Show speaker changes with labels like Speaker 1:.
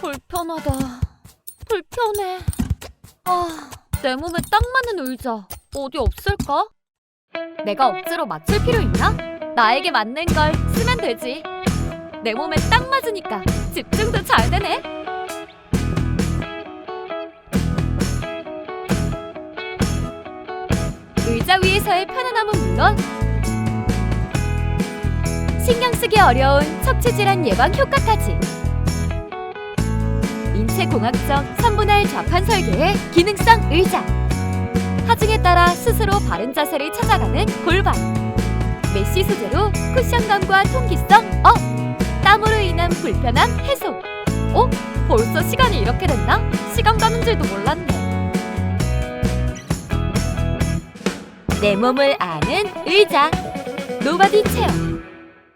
Speaker 1: 불편하다. 불편해. 아, 내 몸에 딱 맞는 의자 어디 없을까? 내가 억지로 맞출 필요 있나? 나에게 맞는 걸 쓰면 되지. 내 몸에 딱 맞으니까 집중도 잘 되네. 의자 위에서의 편안함은 물론 신경 쓰기 어려운 척추 질환 예방 효과까지 인체 공학적 3분할 좌판 설계의 기능성 의자. 하중에 따라 스스로 바른 자세를 찾아가는 골반. 메쉬 소재로 쿠션감과 통기성 업. 땀으로 인한 불편함 해소. 어? 벌써 시간이 이렇게 됐나? 시간 가는 줄도 몰랐네. 내 몸을 아는 의자. 노바디 체어